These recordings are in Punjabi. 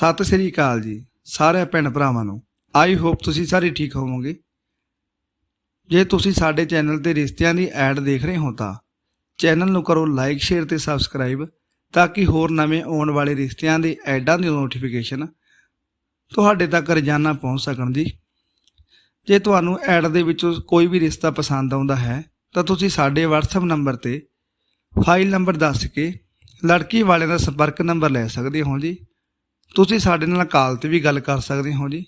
ਸਤਿ ਸ੍ਰੀ ਅਕਾਲ ਜੀ ਸਾਰੇ ਭੈਣ ਭਰਾਵਾਂ ਨੂੰ। ਆਈ ਹੋਪ ਤੁਸੀਂ ਸਾਰੇ ਠੀਕ ਹੋਵੋਗੇ। ਜੇ ਤੁਸੀਂ ਸਾਡੇ ਚੈਨਲ ਤੇ ਰਿਸ਼ਤਿਆਂ ਦੀ ਐਡ ਦੇਖ ਰਹੇ ਹੋ ਤਾਂ ਚੈਨਲ ਨੂੰ ਕਰੋ ਲਾਈਕ, ਸ਼ੇਅਰ ਤੇ ਸਬਸਕ੍ਰਾਈਬ ਤਾਂ ਕਿ ਹੋਰ ਨਵੇਂ ਆਉਣ ਵਾਲੇ ਰਿਸ਼ਤਿਆਂ ਦੇ ਐਡਾਂ ਦੀ ਨੋਟੀਫਿਕੇਸ਼ਨ ਤੁਹਾਡੇ ਤੱਕ ਰੋਜ਼ਾਨਾ ਪਹੁੰਚ ਸਕਣ ਜੀ। ਜੇ ਤੁਹਾਨੂੰ ਐਡ ਦੇ ਵਿੱਚੋਂ ਕੋਈ ਵੀ ਰਿਸ਼ਤਾ ਪਸੰਦ ਆਉਂਦਾ ਹੈ ਤਾਂ ਤੁਸੀਂ ਸਾਡੇ WhatsApp ਨੰਬਰ ਤੇ ਫਾਈਲ ਨੰਬਰ ਦੱਸ ਕੇ ਲੜਕੀ ਵਾਲਿਆਂ ਦਾ ਸੰਪਰਕ ਨੰਬਰ ਲੈ ਸਕਦੇ ਹੋ ਜੀ। ਤੁਸੀਂ ਸਾਡੇ ਨਾਲ ਕਾਲ ਤੇ ਵੀ ਗੱਲ ਕਰ ਸਕਦੇ ਹੋ ਜੀ।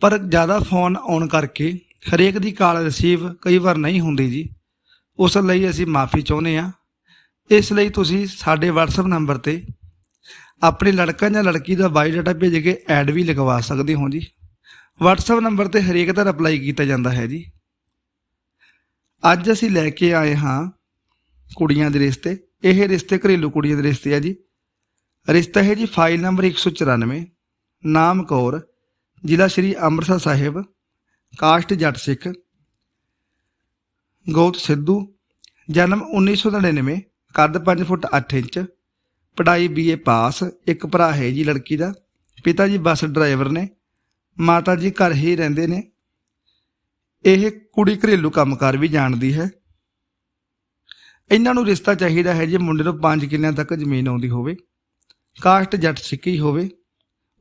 ਪਰ ਜ਼ਿਆਦਾ ਫੋਨ ਆਉਣ ਕਰਕੇ ਹਰੇਕ ਦੀ ਕਾਲ ਰਿਸੀਵ ਕਈ ਵਾਰ ਨਹੀਂ ਹੁੰਦੀ ਜੀ। ਉਸ ਲਈ ਅਸੀਂ ਮਾਫੀ ਚਾਹੁੰਦੇ ਹਾਂ। ਇਸ ਲਈ ਤੁਸੀਂ ਸਾਡੇ WhatsApp ਨੰਬਰ ਤੇ ਆਪਣੇ ਲੜਕਾ ਜਾਂ ਲੜਕੀ ਦਾ ਬਾਇਓਡਾਟਾ ਭੇਜ ਕੇ ਐਡ ਵੀ ਲਗਵਾ ਸਕਦੇ ਹੋ ਜੀ। WhatsApp ਨੰਬਰ ਤੇ ਹਰੇਕ ਦਾ ਰਿਪਲਾਈ ਕੀਤਾ ਜਾਂਦਾ ਹੈ ਜੀ। ਅੱਜ ਅਸੀਂ ਲੈ ਕੇ ਆਏ ਹਾਂ ਕੁੜੀਆਂ ਦੇ ਰਿਸ਼ਤੇ। ਇਹ ਰਿਸ਼ਤੇ ਘਰੇਲੂ ਕੁੜੀਆਂ ਦੇ ਰਿਸ਼ਤੇ ਆ ਜੀ। ਰਿਸ਼ਤਾ ਹੈ ਜੀ ਫਾਈਲ ਨੰਬਰ 194 ਨਾਮ ਕੌਰ, ਜ਼ਿਲ੍ਹਾ ਸ਼੍ਰੀ ਅੰਮ੍ਰਿਤਸਰ ਸਾਹਿਬ, ਕਾਸਟ ਜੱਟ ਸਿੱਖ, ਗੌਤ ਸਿੱਧੂ, ਜਨਮ 1999 ਕੱਦ 5 ਫੁੱਟ 8 ਇੰਚ, ਪੜ੍ਹਾਈ ਬੀਏ ਪਾਸ, ਇੱਕ ਭਰਾ ਹੈ ਜੀ ਲੜਕੀ ਦਾ, ਪਿਤਾ ਜੀ ਬੱਸ ਡਰਾਈਵਰ ਨੇ, ਮਾਤਾ ਜੀ ਘਰ ਹੀ ਰਹਿੰਦੇ ਨੇ। ਇਹ ਕੁੜੀ ਘਰੇਲੂ ਕੰਮਕਾਰ ਵੀ ਜਾਣਦੀ ਹੈ। ਇਹਨਾਂ ਨੂੰ ਰਿਸ਼ਤਾ ਚਾਹੀਦਾ ਹੈ ਜੇ ਮੁੰਡੇ ਨੂੰ 5 ਕਿੱਲਿਆਂ ਤੱਕ ਜ਼ਮੀਨ ਆਉਂਦੀ ਹੋਵੇ। ਕਾਸਟ ਜੱਟ ਸਿੱਕੀ ਹੋਵੇ,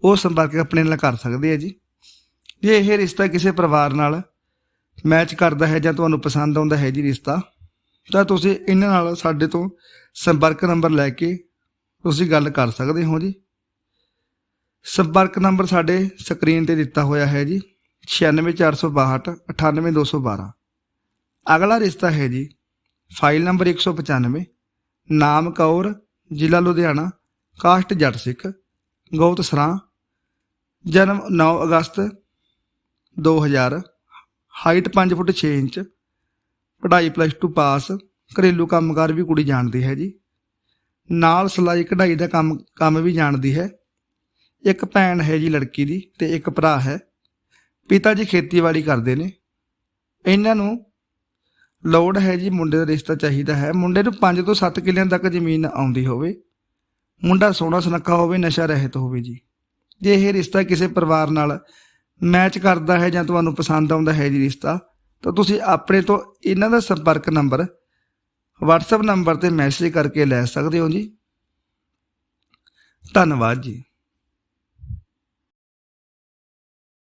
ਉਹ ਸੰਪਰਕ ਆਪਣੇ ਨਾਲ ਕਰ ਸਕਦੇ ਆ ਜੀ। ਜੇ ਇਹ ਰਿਸ਼ਤਾ ਕਿਸੇ ਪਰਿਵਾਰ ਨਾਲ ਮੈਚ ਕਰਦਾ ਹੈ ਜਾਂ ਤੁਹਾਨੂੰ ਪਸੰਦ ਆਉਂਦਾ ਹੈ ਜੀ ਰਿਸ਼ਤਾ, ਤਾਂ ਤੁਸੀਂ ਇਹਨਾਂ ਨਾਲ ਸਾਡੇ ਤੋਂ ਸੰਪਰਕ ਨੰਬਰ ਲੈ ਕੇ ਤੁਸੀਂ ਗੱਲ ਕਰ ਸਕਦੇ ਹੋ ਜੀ। ਸੰਪਰਕ ਨੰਬਰ ਸਾਡੇ ਸਕਰੀਨ ਤੇ ਦਿੱਤਾ ਹੋਇਆ ਹੈ ਜੀ 96462 98212 ਅਗਲਾ ਰਿਸ਼ਤਾ ਹੈ ਜੀ, ਫਾਈਲ ਨੰਬਰ 195 ਨਾਮ ਕੌਰ ਜ਼ਿਲ੍ਹਾ ਲੁਧਿਆਣਾ ਕਾਸਟ ਜੱਟ ਸਿੱਖ, ਗੌਤ ਸਰਾਂ, ਜਨਮ 9 ਅਗਸਤ 2000 ਹਾਈਟ 5 ਫੁੱਟ 6 ਇੰਚ, ਪੜ੍ਹਾਈ ਪਲੱਸ 2 ਪਾਸ, ਘਰੇਲੂ ਕੰਮਕਾਰ ਵੀ ਕੁੜੀ ਜਾਣਦੀ ਹੈ ਜੀ। ਨਾਲ ਸਿਲਾਈ ਕਢਾਈ ਦਾ ਕੰਮ ਕੰਮ ਵੀ ਜਾਣਦੀ ਹੈ। ਇੱਕ ਭੈਣ ਹੈ ਜੀ ਲੜਕੀ ਦੀ ਤੇ ਇੱਕ ਭਰਾ ਹੈ। ਪਿਤਾ ਜੀ ਖੇਤੀਬਾੜੀ ਕਰਦੇ ਨੇ। ਇਹਨਾਂ ਨੂੰ ਲੋੜ ਹੈ ਜੀ ਮੁੰਡੇ ਦਾ ਰਿਸ਼ਤਾ ਚਾਹੀਦਾ ਹੈ। ਮੁੰਡੇ ਨੂੰ 5 ਤੋਂ 7 ਕਿੱਲਿਆਂ ਤੱਕ ਜ਼ਮੀਨ ਆਉਂਦੀ ਹੋਵੇ। ਮੁੰਡਾ ਸੋਹਣਾ ਸੁਨੱਖਾ ਹੋਵੇ, ਨਸ਼ਾ ਰਹਿਤ ਹੋਵੇ ਜੀ। ਜੇ ਇਹ ਰਿਸ਼ਤਾ ਕਿਸੇ ਪਰਿਵਾਰ ਨਾਲ ਮੈਚ ਕਰਦਾ ਹੈ ਜਾਂ ਤੁਹਾਨੂੰ ਪਸੰਦ ਆਉਂਦਾ ਹੈ ਜੀ ਰਿਸ਼ਤਾ, ਤਾਂ ਤੁਸੀਂ ਆਪਣੇ ਤੋਂ ਇਹਨਾਂ ਦਾ ਸੰਪਰਕ ਨੰਬਰ, WhatsApp ਨੰਬਰ ਤੇ ਮੈਸੇਜ ਕਰਕੇ ਲੈ ਸਕਦੇ ਹੋ ਜੀ। ਧੰਨਵਾਦ ਜੀ।